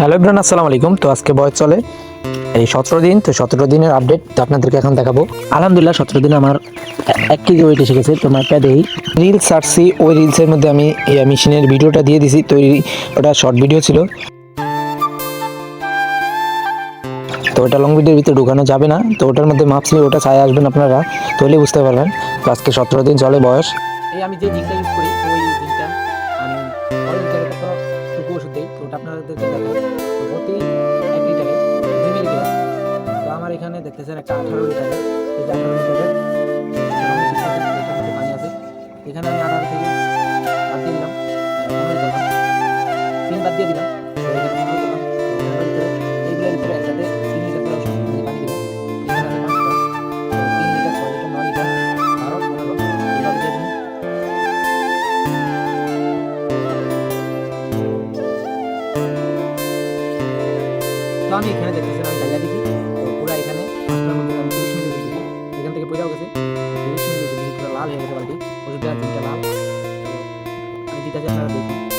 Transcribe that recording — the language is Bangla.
হ্যালো ইব্রান আসসালামু আলাইকুম। তো আজকে বয়স চলে এই সতেরো দিন। তো সতেরো দিনের আপডেট তো আপনাদেরকে এখন দেখাবো। আলহামদুলিল্লাহ, সতেরো দিনে আমার এক কেজি ওয়েট এসে গেছে। তো মাইকা দেই রিলস ছাড়ছি। ওই রিলসের মধ্যে আমি এই মেশিনের ভিডিওটা দিয়ে দিছি। তো ওটা শর্ট ভিডিও ছিল। তো ওটা লং ভিডিওর ভিতরে ঢুকানো যাবে না। তো ওটার মধ্যে মাপ ছিল ওটা চাই আসবেন আপনারা। তাহলে বুঝতে পারবেন। তো আজকে সতেরো দিন চলে বয়স। এই আমি যে জিঙ্কটা ইউজ করি, ওই জিঙ্কটা দিই তো ওটা আপনাদেরকে দেখাবো তো প্রতি এক লিটারে দুই মিলিগ্রাম তো আমার এখানে দেখতেছেন একটা আঠারো লিটারের এটা আঠারো লিটারের এটার মধ্যে পানি আছে। এখানে আমি আঠারো থেকে বাদ দিয়ে দিলাম। পনেরো দিলাম তিন বাদ দিয়ে দিলাম। তো এখানে আমি এখানে দেখতেছিলাম আমি জায়গা দেখি। তো পুরো এখানে আমি তিরিশ মিনিট দেখি এখান থেকে পয়সাও গেছে। তিরিশ মিনিট পুরো লাল হয়ে গেছে বালতি। দেওয়া তিনটা লাল। আমি দিতে আপনারা দেখি